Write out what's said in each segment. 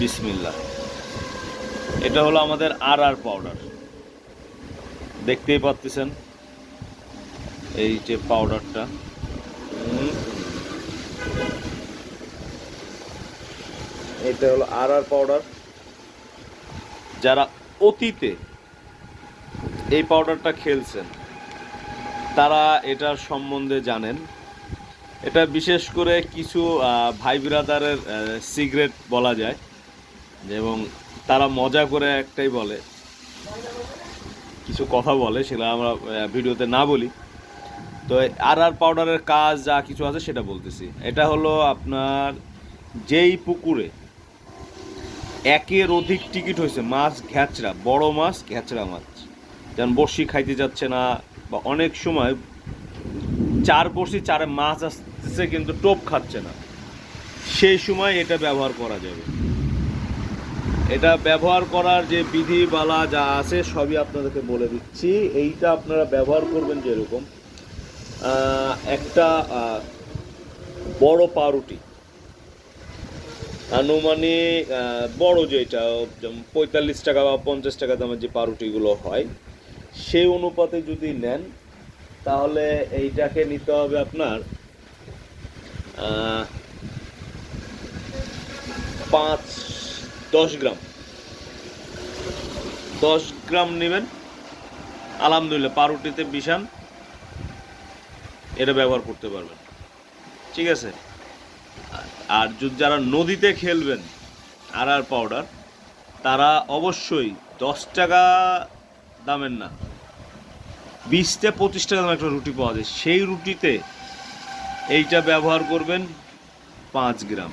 বিসমিল্লা এটা হলো আমাদের আর আর পাউডার দেখতেই পাচ্ছেন এই যে পাউডারটা এটা হলো আর আর পাউডার যারা অতীতে এই পাউডারটা খেলছেন, তারা এটার সম্বন্ধে জানেন। এটা বিশেষ করে কিছু ভাই ব্রাদারের সিগারেট বলা যায়। এবং তারা মজা করে একটাই বলে। কিছু কথা বলে সেটা আমরা ভিডিওতে না বলি। তো আর আর পাউডারের কাজ যা কিছু আছে সেটা বলতেছি। এটা হলো আপনার যেই পুকুরে একের অধিক টিকিট হয়েছে, মাছ ঘ্যাচড়া, বড় মাছ ঘ্যাচড়া মাছ। যেমন বড়শি খাইতে যাচ্ছে না, বা অনেক সময় চার বড়শি চারে মাছ আসতেছে কিন্তু টোপ খাচ্ছে না। সেই সময় এটা ব্যবহার করা যাবে। এটা ব্যবহার করার যে বিধিবালা যা আছে, সবই আপনাদেরকে বলে দিচ্ছি। এইটা আপনারা ব্যবহার করবেন যেরকম। একটা বড় পাউরুটি। আনুমানিক বড় যেটা পঁয়তাল্লিশ টাকা বা পঞ্চাশ টাকা দামের যে পাউরুটিগুলো হয় সেই অনুপাতে যদি নেন, তাহলে এইটাকে নিতে হবে আপনার পাঁচ দশ গ্রাম। দশ গ্রাম নেবেন। আলহামদুলিল্লাহ, পাউরুটিতে বিষান এটা ব্যবহার করতে পারবেন। ঠিক আছে? আর যদি যারা নদীতে খেলবেন আর আর পাউডার, তারা অবশ্যই দশ টাকা দামের না। বিশটা পঁচিশ টাকা দামের একটা রুটি পাওয়া যায়। সেই রুটিতে এইটা ব্যবহার করবেন পাঁচ গ্রাম।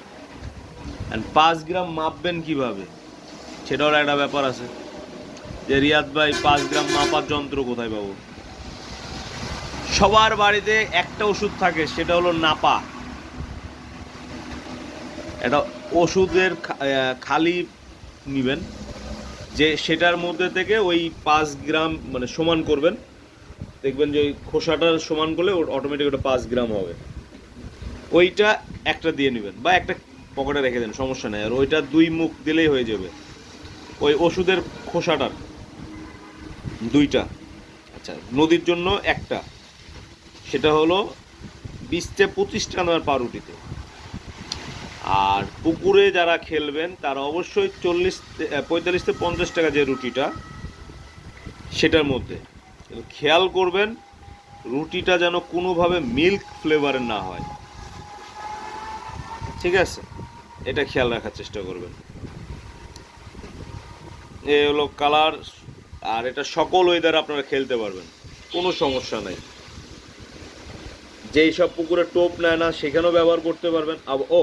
অ্যান্ড পাঁচ গ্রাম মাপবেন কীভাবে? সেটাও একটা ব্যাপার আছে। যে রিয়াদ ভাই পাঁচ গ্রাম মাপার যন্ত্র কোথায় পাবো? সবার বাড়িতে একটা ওষুধ থাকে, সেটা হলো নাপা। এটা ওষুধের খালি নিবেন, যে সেটার মধ্যে থেকে ওই পাঁচ গ্রাম মানে সমান করবেন। দেখবেন যে ওই খোসাটা সমান করলে অটোমেটিক ওটা পাঁচ গ্রাম হবে। ওইটা একটা দিয়ে নেবেন, বা একটা পকেটে রেখে দেন, সমস্যা নেই। আর ওইটা দুই মুখ দিলেই হয়ে যাবে। ওই ওষুধের খোসাটার, দুইটা। আচ্ছা নদীর জন্য একটা। সেটা হলো বিশটা পঁচিশ টাকা দামের পাউরুটিতে। আর পুকুরে যারা খেলবেন, তারা অবশ্যই চল্লিশ পঁয়তাল্লিশ থেকে পঞ্চাশ টাকা যে রুটিটা, সেটার মধ্যে। খেয়াল করবেন, রুটিটা যেন কোনোভাবে মিল্ক ফ্লেভারের না হয়। ঠিক আছে? এটা খেয়াল রাখার চেষ্টা করবেন। এ হলো কালার, আর এটা সকল ওয়েদার আপনারা খেলতে পারবেন, কোনো সমস্যা নাই। যেই সব পুকুরে টোপ নেয় না, সেখানেও ব্যবহার করতে পারবেন। ও,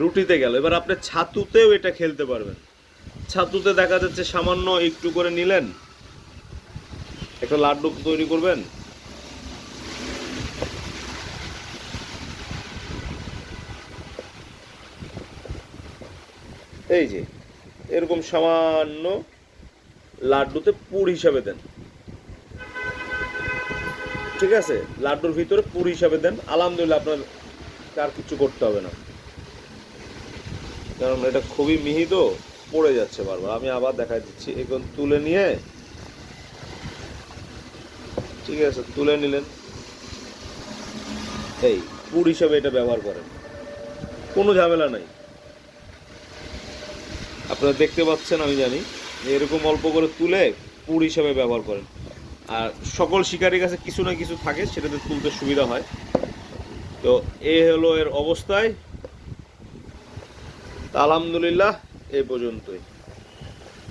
রুটিতে গেল। এবার আপনি ছাতুতেও এটা খেলতে পারবেন। ছাতুতে দেখা যাচ্ছে সামান্য একটু করে নিলেন, একটা লাড্ডু তৈরি করবেন এই যে, এরকম সামান্য লাড্ডুতে পুর হিসাবে দেন। ঠিক আছে? লাড্ডুর ভিতরে পুর হিসাবে দেন। আলহামদুলিল্লাহ আপনার আর কিছু করতে হবে না। কারণ এটা খুবই মিহি তো, পড়ে যাচ্ছে বারবার। আমি আবার দেখা দিচ্ছি। এখন তুলে নিয়ে, ঠিক আছে, তুলে নিলেন। এই, পুর হিসাবে এটা ব্যবহার করেন। কোনো ঝামেলা নাই। আপনারা দেখতে পাচ্ছেন, আমি জানি, এরকম অল্প করে তুলে পুর হিসাবে ব্যবহার করেন। আর সকল শিকারীর কাছে কিছু না কিছু থাকে, সেটাতে তুলতে সুবিধা হয়। তো এ হলো এর অবস্থায়। আলহামদুলিল্লাহ এই পর্যন্তই।